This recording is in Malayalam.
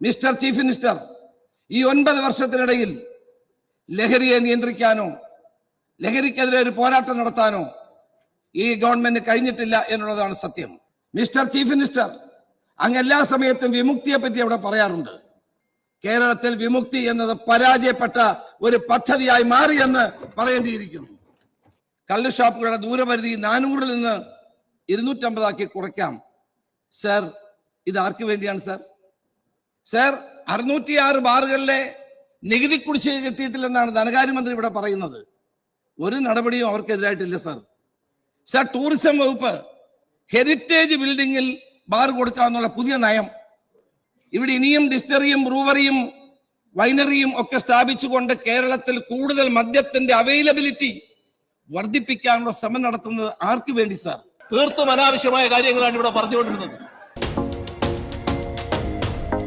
മിസ്റ്റർ ചീഫ് മിനിസ്റ്റർ ഈ ഒൻപത് വർഷത്തിനിടയിൽ ലഹരിയെ നിയന്ത്രിക്കാനോ ലഹരിക്കെതിരെ ഒരു പോരാട്ടം നടത്താനോ ഈ ഗവൺമെന്റ് കഴിഞ്ഞിട്ടില്ല എന്നുള്ളതാണ് സത്യം. മിസ്റ്റർ ചീഫ് മിനിസ്റ്റർ അങ്ങ് എല്ലാ സമയത്തും വിമുക്തിയെ പറ്റി അവിടെ പറയാറുണ്ട്. കേരളത്തിൽ വിമുക്തി എന്നത് പരാജയപ്പെട്ട ഒരു പദ്ധതിയായി മാറിയെന്ന് പറയേണ്ടിയിരിക്കുന്നു. കള്ള് ഷോപ്പുകളുടെ ദൂരപരിധി നാനൂറിൽ നിന്ന് ഇരുന്നൂറ്റമ്പതാക്കി കുറയ്ക്കാം. സർ ഇത് ആർക്ക് വേണ്ടിയാണ് സർ? സർ അറുന്നൂറ്റിയാറ് ബാറുകളിലെ നികുതി കുടിശ്ശിക കിട്ടിയിട്ടില്ലെന്നാണ് ധനകാര്യമന്ത്രി ഇവിടെ പറയുന്നത്. ഒരു നടപടിയും അവർക്കെതിരായിട്ടില്ല സർ. സർ ടൂറിസം വകുപ്പ് ഹെറിറ്റേജ് ബിൽഡിങ്ങിൽ ബാർ കൊടുക്കാമെന്നുള്ള പുതിയ നയം ഇവിടെ ഇനിയും ഡിസ്റ്ററിയും ബ്രൂവറിയും വൈനറിയും ഒക്കെ സ്ഥാപിച്ചുകൊണ്ട് കേരളത്തിൽ കൂടുതൽ മദ്യത്തിന്റെ അവൈലബിലിറ്റി വർദ്ധിപ്പിക്കാനുള്ള ശ്രമം നടത്തുന്നത് ആർക്കു വേണ്ടി സാർ? തീർത്തും അനാവശ്യമായ കാര്യങ്ങളാണ് ഇവിടെ പറഞ്ഞുകൊണ്ടിരുന്നത്.